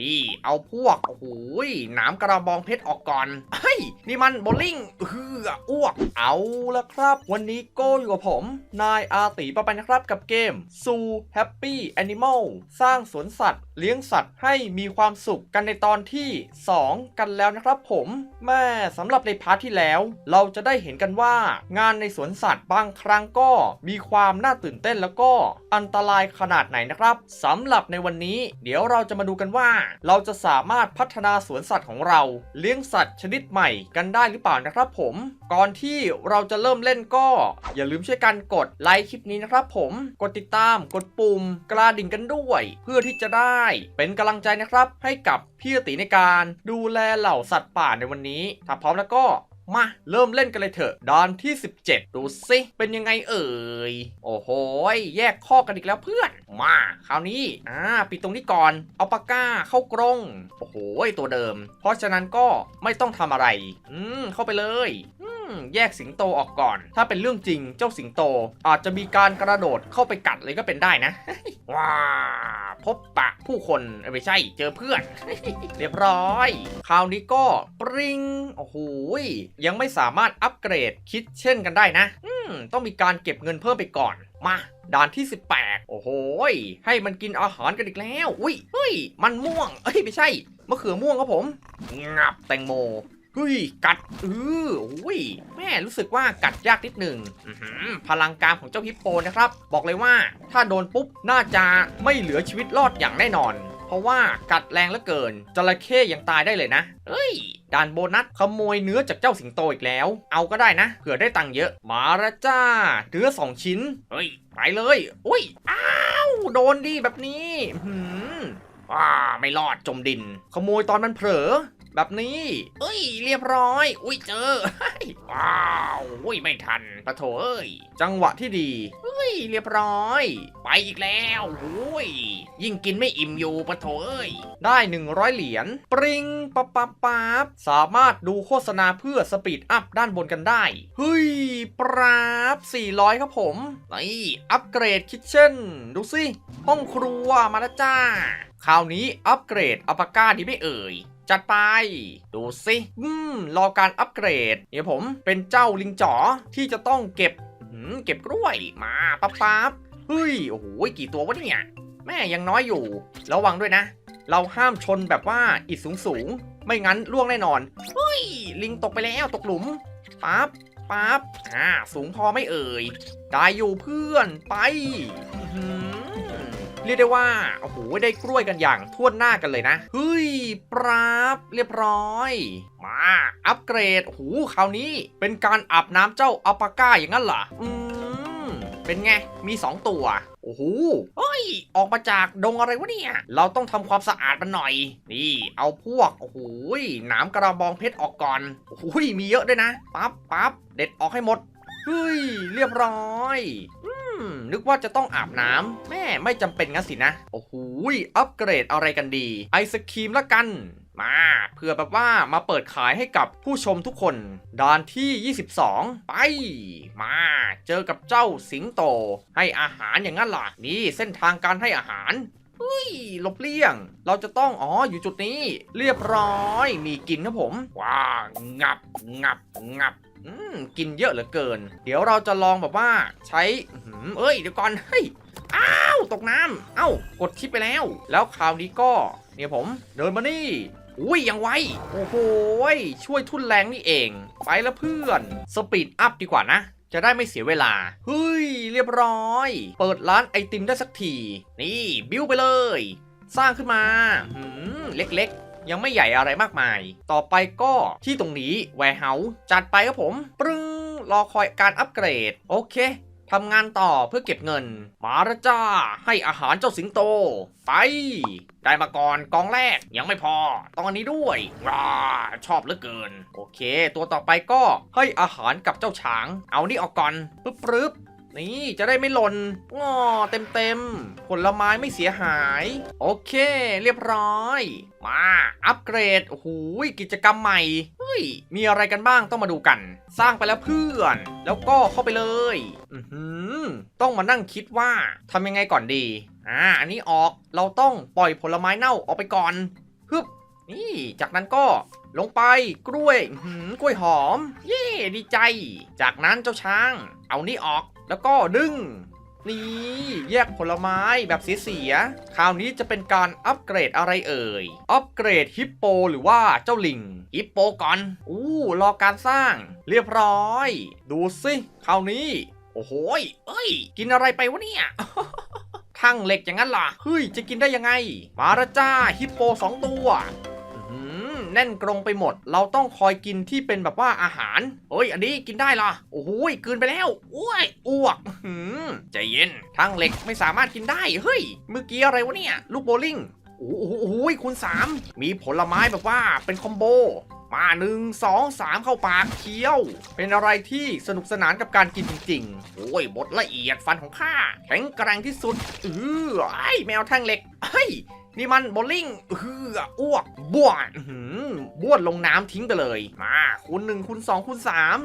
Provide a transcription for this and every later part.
นี่เอาพวกโอ้โหยหนามกระบองเพชรออกก่อนเฮ้ยนี่มันโบลิ่งเฮืออ้วกเอาละครับ วันนี้โก้อยู่กับผม นายอาตีปะไปนะครับกับเกม Zoo Happy Animal สร้างสวนสัตว์ เลี้ยงสัตว์ให้มีความสุขกันในตอนที่ 2 กันแล้วนะครับผมแม่สำหรับในพาร์ทที่แล้ว เราจะได้เห็นกันว่า งานในสวนสัตว์บางครั้งก็มีความน่าตื่นเต้นแล้วก็อันตรายขนาดไหนนะครับสำหรับในวันนี้ เดี๋ยวเราจะมาดูกันว่าเราจะสามารถพัฒนาสวนสัตว์ของเรา เลี้ยงสัตว์ชนิดใหม่กันได้หรือเปล่านะครับผม ก่อนที่เราจะเริ่มเล่นก็ อย่าลืมช่วยกันกดไลค์คลิปนี้นะครับผมกดติดตามกดปุ่มกระดิ่งกันด้วย เพื่อที่จะได้เป็นกำลังใจนะครับ ให้กับพี่ตีในการดูแลเหล่าสัตว์ป่าในวันนี้ ถ้าพร้อมแล้วก็ มา เริ่มเล่นกันเลยเถอะดอนที่ 17 ดูสิ เป็นยังไงเอ่ย โอ้โหยแยกข้อกันอีกแล้วเพื่อน มา คราวนี้ อ่า ปิดตรงนี้ก่อน เอาปากกาเข้ากรง โอ้โหยตัวเดิม เพราะฉะนั้นก็ไม่ต้องทำอะไร อืม เข้าไปเลย อืม แยกสิงโตออกก่อน ถ้าเป็นเรื่องจริงเจ้าสิงโต อาจจะมีการกระโดดเข้าไปกัดเลยก็เป็นได้นะ ว้าพบปะผู้คนไม่ใช่เจอเพื่อน เรียบร้อย คราวนี้ก็ปริงโอ้โหยังไม่สามารถอัปเกรดคิดเช่นกันได้นะอืมต้องมีการเก็บเงินเพิ่มไปก่อน มาด่านที่ 18 โอ้โห ให้มันกินอาหารกันอีกแล้ว อุ้ยเฮ้ย มันม่วง เอ้ย ไม่ใช่ มะเขือม่วงครับผม งับแตงโม เฮ้ยกัดเอออุ้ยแม่รู้สึกว่ากัดยากนิดหนึ่งพลังกามของเจ้าฮิปโปนะครับ บอกเลยว่าถ้าโดนปุ๊บน่าจะไม่เหลือชีวิตรอดอย่างแน่นอน เพราะว่ากัดแรงเหลือเกินจระเข้ยังตายได้เลยนะ เอ้ยด่านโบนัสขโมยเนื้อจากเจ้าสิงโตอีกแล้ว เอาก็ได้นะเผื่อได้ตังค์เยอะมาละจ้าเนื้อสองชิ้นเฮ้ยไปเลย อุ้ยอ้าวโดนดีแบบนี้อื้มว้าไม่รอดจมดิน ขโมยตอนมันเผลอ แบบนี้ เอ้ย เรียบร้อย อุ้ยเจอ ว้าวอุ้ยไม่ทันปะโถเอ้ย จังหวะที่ดีเฮ้ย เรียบร้อย ไปอีกแล้วอุ้ย ยิ่งกินไม่อิ่มอยู่ปะโถเอ้ย ได้ 100 เหรียญ ปริงปับปับปับสามารถดูโฆษณาเพื่อสปีดอัพด้านบนกันได้ เฮ้ย ปราบ 400 ครับผม นี่อัปเกรดคิทเช่น ดูสิ ห้องครัวมาแล้วจ้า คราวนี้อัปเกรดอัปาก้าดีไม่เอ่ย จัดไป ดูสิอืมรอการอัปเกรด เดี๋ยวผมเป็นเจ้าลิงจ๋อที่จะต้องเก็บเก็บกล้วยมาปั๊บปั๊บเฮ้ยโอ้โหกี่ตัววะเนี่ยแม่ยังน้อยอยู่ ระวังด้วยนะ เราห้ามชนแบบว่าอิดสูงสูงไม่งั้นล่วงแน่นอนเฮ้ยลิงตกไปแล้วตกหลุมปั๊บปั๊บอ่าสูงพอไม่เอ่ย ได้อยู่เพื่อนไปอื รียกได้ว่าโอ้โหได้กล้วยกันอย่างท่วนหน้ากันเลยนะเฮ้ยปราบเรียบร้อย มาอัปเกรดโอ้โหคราวนี้เป็นการอาบน้ำเจ้าอัลปาก้าอย่างนั้นเหรออืมเป็นไงมี 2 ตัวโอ้โหเฮ้ย ออกมาจากดงอะไรวะเนี่ย เราต้องทำความสะอาดมันหน่อย นี่ เอาพวก โอ้โหหนามกระบองเพชรออกก่อน โอ้โหมีเยอะด้วยนะ ปั๊บปั๊บเด็ดออกให้หมด เฮ้ย เรียบร้อย อื นึกว่าจะต้องอาบน้ำแม่ไม่จำเป็นงั้นสินะ โอ้โหอัปเกรดอะไรกันดี ไอศครีมละกัน มาเพื่อแบบว่ามาเปิดขายให้กับผู้ชมทุกคนด่านที่ 22 ไป มาเจอกับเจ้าสิงโต ให้อาหารอย่างนั้นล่ะ นี่เส้นทางการให้อาหารเฮ้ยหลบเลี่ยง เราจะต้อง อ๋อ อยู่จุดนี้ เรียบร้อย มีกินครับผม ว้า งับ งับ งับ อืมกินเยอะเหลือเกิน เดี๋ยวเราจะลองแบบว่าใช้เอ้ยเดี๋ยวก่อนเฮ้ยอ้าวตกน้ำเอ้ากดชิปไปแล้ว แล้วคราวนี้ก็เนี่ยผมเดินมานี่อุ้ยยังไวโอ้โหช่วยทุนแรงนี่เอง ไปแล้วเพื่อนสปีดอัพดีกว่านะ จะได้ไม่เสียเวลา เฮ้ย เรียบร้อย เปิดร้านไอติมได้สักที นี่ บิ้วไปเลย สร้างขึ้นมาหืมเล็กๆ ยังไม่ใหญ่อะไรมากมาย ต่อไปก็ที่ตรงนี้แวร์เฮาส์จัดไปครับผม ปรึ้งรอคอยการอัปเกรด โอเคทำงานต่อเพื่อเก็บเงิน มาละจ้า ให้อาหารเจ้าสิงโต ไป ได้มาก่อนกองแรกยังไม่พอ ตอนนี้ด้วยว้าชอบเหลือเกิน โอเค ตัวต่อไปก็ให้อาหารกับเจ้าช้าง เอานี่ออกก่อนปึ๊บปึ๊บ นี่จะได้ไม่หล่นงอเต็มเต็มๆผลไม้ไม่เสียหาย โอเค เรียบร้อย มาอัปเกรดโอ้โหกิจกรรมใหม่เฮ้ยมีอะไรกันบ้างต้องมาดูกัน สร้างไปแล้วเพื่อน แล้วก็เข้าไปเลยอือหือต้องมานั่งคิดว่าทำยังไงก่อนดีอ่าอันนี้ออกเราต้องปล่อยผลไม้เน่าออกไปก่อนฮึบนี่จากนั้นก็ลงไปกล้วยหือกล้วยหอม เย่ดีใจ จากนั้นเจ้าช้าง เอานี่ออก แล้วก็ดึง นี่แยกผลไม้แบบเสียๆคราวนี้จะเป็นการอัปเกรดอะไรเอ่ย อัปเกรดฮิปโปหรือว่าเจ้าลิง ฮิปโปก่อน อู้รอการสร้าง เรียบร้อย ดูสิคราวนี้ โอ้โหยเอ้ย กินอะไรไปวะเนี่ยทั้งเหล็กอย่างนั้นล่ะ เฮ้ย จะกินได้ยังไง มาและจ้าฮิปโปสองตัว แน่นกรงไปหมด เราต้องคอยกินที่เป็นแบบว่าอาหารเอ้ย อันนี้กินได้เหรอโอ้โหยกลืนไปแล้วอ้วยอ้วกหือใจเย็นทั้งเหล็กไม่สามารถกินได้เฮ้ยเมื่อกี้อะไรวะเนี่ยลูกโบลิ่งโอ้โหคูณสามมีผลไม้แบบว่าเป็นคอมโบ มาหนึ่งสองสามเข้าปากเคี้ยว เป็นอะไรที่สนุกสนานกับการกินจริงๆ โอ้ยบดละเอียดฟันของข้า แข็งแกร่งที่สุดเออไอ้แมวแท่งเหล็กเฮ้ย นี่มันโบลิ่งเอออ้วกบ้วนหือบ้วนลงน้ำทิ้งไปเลย มาคูณหนึ่งคูณสองคูณสาม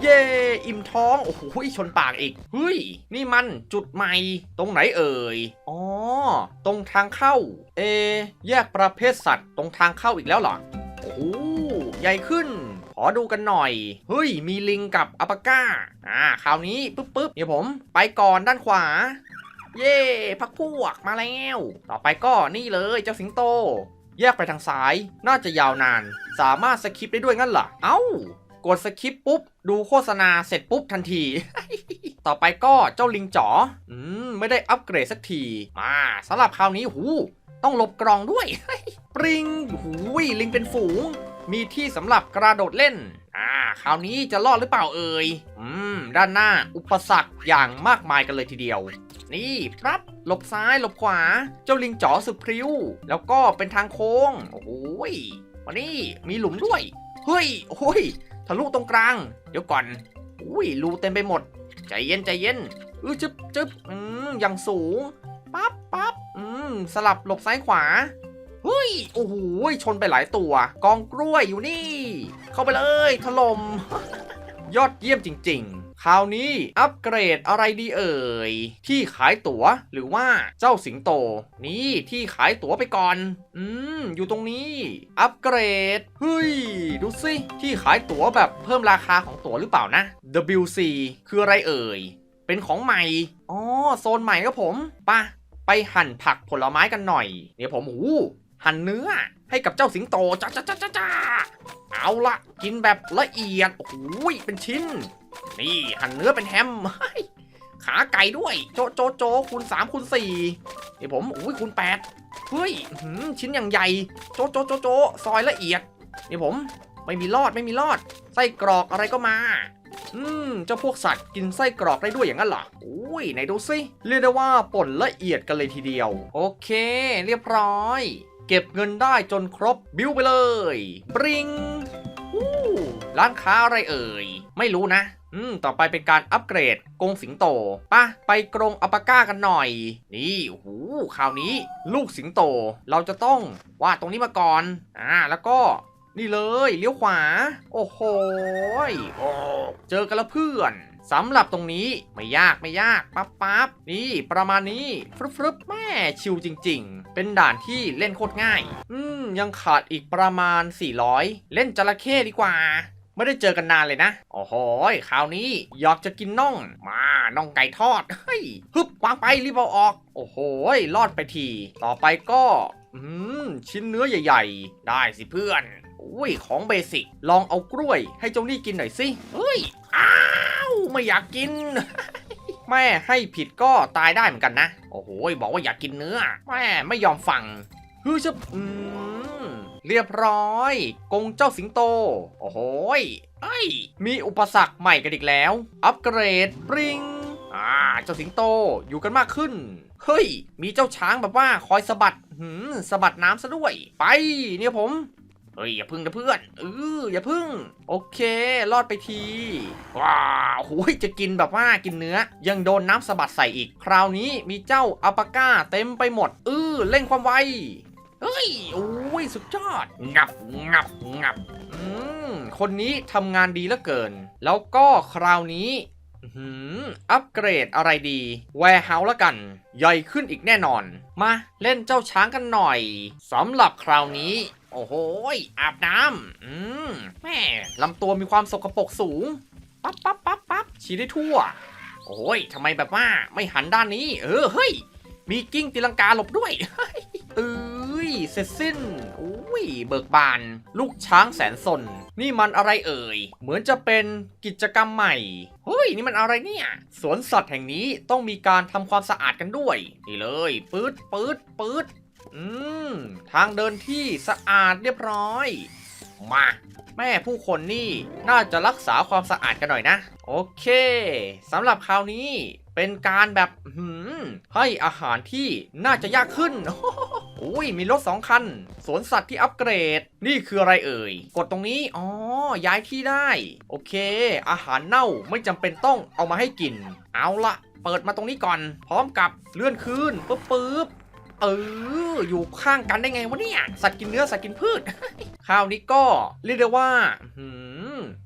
เย่อิ่มท้อง โอ้โหชนปากอีก เฮ้ย นี่มันจุดใหม่ ตรงไหนเอ่ย อ๋อ ตรงทางเข้า เอ แยกประเภทสัตว์ ตรงทางเข้าอีกแล้วเหรอ โอ้ใหญ่ขึ้น ขอดูกันหน่อย เฮ้ย มีลิงกับอัปปาก้า อ่า คราวนี้ปุ๊บปุ๊บเดี๋ยวผม ไปก่อนด้านขวา เย่พักพวกมาแล้ว ต่อไปก็นี่เลยเจ้าสิงโต แยกไปทางซ้าย น่าจะยาวนาน สามารถสคิปได้ด้วยงั้นเหรอ เอ้ากดสคิปปุ๊บ ดูโฆษณาเสร็จปุ๊บทันที ต่อไปก็เจ้าลิงจ๋อ อืม ไม่ได้อัปเกรดสักที มาสำหรับคราวนี้หูต้องหลบกรองด้วย ปริงหูยลิงเป็นฝูง มีที่สำหรับกระโดดเล่น อ่า คราวนี้จะรอดหรือเปล่าเอ่ย อืม ด้านหน้าอุปสรรคอย่างมากมายกันเลยทีเดียว นี่ครับหลบซ้ายหลบขวา เจ้าลิงจ๋อสุดพริ้ว แล้วก็เป็นทางโค้ง โอ้โหยวันนี้มีหลุมด้วย เฮ้ยโอ้ยทะลุตรงกลาง เดี๋ยวก่อนอุ้ยรูเต็มไปหมด ใจเย็นใจเย็นเออจึ๊บจึ๊บอืมอย่างสูงปั๊บปั๊บอืมสลับหลบซ้ายขวาเฮ้ยโอ้โหชนไปหลายตัว กองกล้วยอยู่นี่ เข้าไปเลยถล่มยอดเยี่ยมจริง ๆ คราวนี้อัปเกรดอะไรดีเอ่ย ที่ขายตั๋วหรือว่าเจ้าสิงโต นี่ที่ขายตั๋วไปก่อน อืม อยู่ตรงนี้ อัปเกรด เฮ้ย ดูสิ ที่ขายตั๋วแบบเพิ่มราคาของตั๋วหรือเปล่านะ WC คืออะไรเอ่ย เป็นของใหม่ อ๋อ โซนใหม่ครับผมป่ะไปหั่นผักผลไม้กันหน่อย เดี๋ยวผมหูหั่นเนื้อ ให้กับเจ้าสิงโตจ้าจ้าจ้าจ้าจ้าเอาละกินแบบละเอียด โอ้โหเป็นชิ้น นี่หั่นเนื้อเป็นแฮม ขาไก่ด้วย โจโจโจคูณ3คูณ4เดี๋ยวผมอุ้ยคูณ8เฮ้ยหือชิ้นอย่างใหญ่ โจโจโจโจซอยละเอียดเดี๋ยวผมไม่มีรอดไม่มีรอด ไส้กรอกอะไรก็มา อืมเจ้าพวกสัตว์กินไส้กรอกได้ด้วยอย่างนั้นเหรออุ้ยไหนดูสิเรียกได้ว่าป่นละเอียดกันเลยทีเดียว โอเค เรียบร้อย เก็บเงินได้จนครบบิวไปเลยปริงอู้ร้านค้าอะไรเอ่ย ไม่รู้นะ อืม ต่อไปเป็นการอัปเกรดกรงสิงโตปะไปกรงอัปาก้ากันหน่อย นี่โอ้โหคราวนี้ ลูกสิงโต เราจะต้องวาดตรงนี้มาก่อน อ่า แล้วก็ นี่เลย เลี้ยวขวา โอ้โห เจอกันแล้วเพื่อน สำหรับตรงนี้ไม่ยากไม่ยากปั๊บปั๊บนี่ประมาณนี้ฟรึบฟรึบแม่ชิวจริง ๆ เป็นด่านที่เล่นโคตรง่าย อืมยังขาดอีกประมาณ 400 เล่นจระเข้ดีกว่า ไม่ได้เจอกันนานเลยนะโอ้โหคราวนี้อยากจะกินน่อง มาน่องไก่ทอดเฮ้ยฮึบวางไปรีบเอาออก โอ้โหยรอดไปที ต่อไปก็ อืมชิ้นเนื้อใหญ่ ๆ ได้สิเพื่อน อุ้ยของเบสิกลองเอากล้วยให้เจ้านี่กินหน่อยสิเฮ้ยอ้าวไม่อยากกิน แม่ให้ผิดก็ตายได้เหมือนกันนะ โอ้โหบอกว่าอยากกินเนื้อแม่ไม่ยอมฟังฮือชบอืมเรียบร้อย กงเจ้าสิงโต โอ้โหยเอ้ย มีอุปสรรคใหม่กันอีกแล้ว อัปเกรดปริงอ่าเจ้าสิงโตอยู่กันมากขึ้น เฮ้ย มีเจ้าช้างแบบว่าคอยสะบัดหืมสะบัดน้ำซะด้วย ไป เนี่ยผม เฮ้ยอย่าพึ่งนะเพื่อนเอออย่าพึ่ง โอเค รอดไปที ว้าวโอ้ยจะกินแบบว่ากินเนื้อ ยังโดนน้ำสะบัดใส่อีก คราวนี้มีเจ้าอัปาก้าเต็มไปหมดเออเร่งความไวเฮ้ยโอ้ยสุดยอด งับงับงับอืมคนนี้ทำงานดีเหลือเกิน แล้วก็คราวนี้อัปเกรดอะไรดี แวร์เฮาส์ละกัน ใหญ่ขึ้นอีกแน่นอน มาเล่นเจ้าช้างกันหน่อยสำหรับคราวนี้ อ้โหอาบน้ำอืมแม่ลำตัวมีความสกปรกสูง ปั๊บปั๊บปั๊บปั๊บชี้ได้ทั่ว โอ้ยทำไมแบบว่าไม่หันด้านนี้ เออ เฮ้ย มีกิ้งตีลังกาหลบด้วยเอ้ย เสร็จสิ้นอุ้ย เบิกบาน ลูกช้างแสนสน นี่มันอะไรเอ่ย เหมือนจะเป็นกิจกรรมใหม่เฮ้ย นี่มันอะไรเนี่ย สวนสัตว์แห่งนี้ต้องมีการทำความสะอาดกันด้วย นี่เลย ปื๊ดปื๊ดปื๊ด อืม ทางเดินที่สะอาดเรียบร้อย มา แม่ผู้คนนี่น่าจะรักษาความสะอาดกันหน่อยนะ โอเคสำหรับคราวนี้เป็นการแบบหืมให้อาหารที่น่าจะยากขึ้นอุ้ยมีรถสองคัน สวนสัตว์ที่อัปเกรด นี่คืออะไรเอ่ย กดตรงนี้ อ๋อ ย้ายที่ได้ โอเค อาหารเน่าไม่จำเป็นต้องเอามาให้กิน เอาละ เปิดมาตรงนี้ก่อน พร้อมกับเลื่อนคืนปึ๊บปึ๊บ เออ อยู่ข้างกันได้ไงวะเนี่ย สัตว์กินเนื้อสัตว์กินพืช คราวนี้ก็เรียกได้ว่า อืม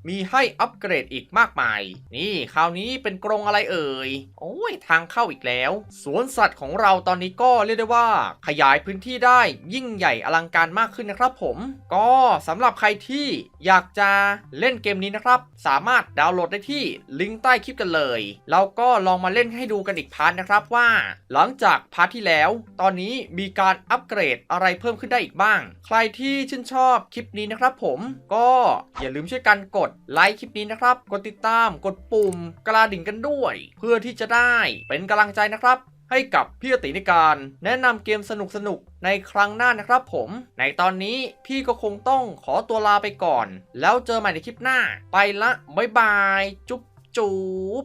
มีให้อัปเกรดอีกมากมาย นี่คราวนี้เป็นกรงอะไรเอ่ย โอ้ยทางเข้าอีกแล้ว สวนสัตว์ของเราตอนนี้ก็เรียกได้ว่า ขยายพื้นที่ได้ยิ่งใหญ่อลังการมากขึ้นนะครับผม ก็สำหรับใครที่อยากจะเล่นเกมนี้นะครับ สามารถดาวน์โหลดได้ที่ลิงก์ใต้คลิปกันเลย เราก็ลองมาเล่นให้ดูกันอีกพาร์ทนะครับว่า หลังจากพาร์ทที่แล้ว ตอนนี้มีการอัปเกรดอะไรเพิ่มขึ้นได้อีกบ้าง ใครที่ชื่นชอบคลิปนี้นะครับผมก็อย่าลืมช่วยกันกดไลค์คลิปนี้นะครับ กดติดตาม กดปุ่มกระดิ่งกันด้วย เพื่อที่จะได้เป็นกำลังใจนะครับ ให้กับพี่อติในการแนะนำเกมสนุกๆ ในครั้งหน้านะครับผม ในตอนนี้พี่ก็คงต้องขอตัวลาไปก่อน แล้วเจอใหม่ในคลิปหน้า ไปละบ๊ายบาย จุ๊บจุ๊บ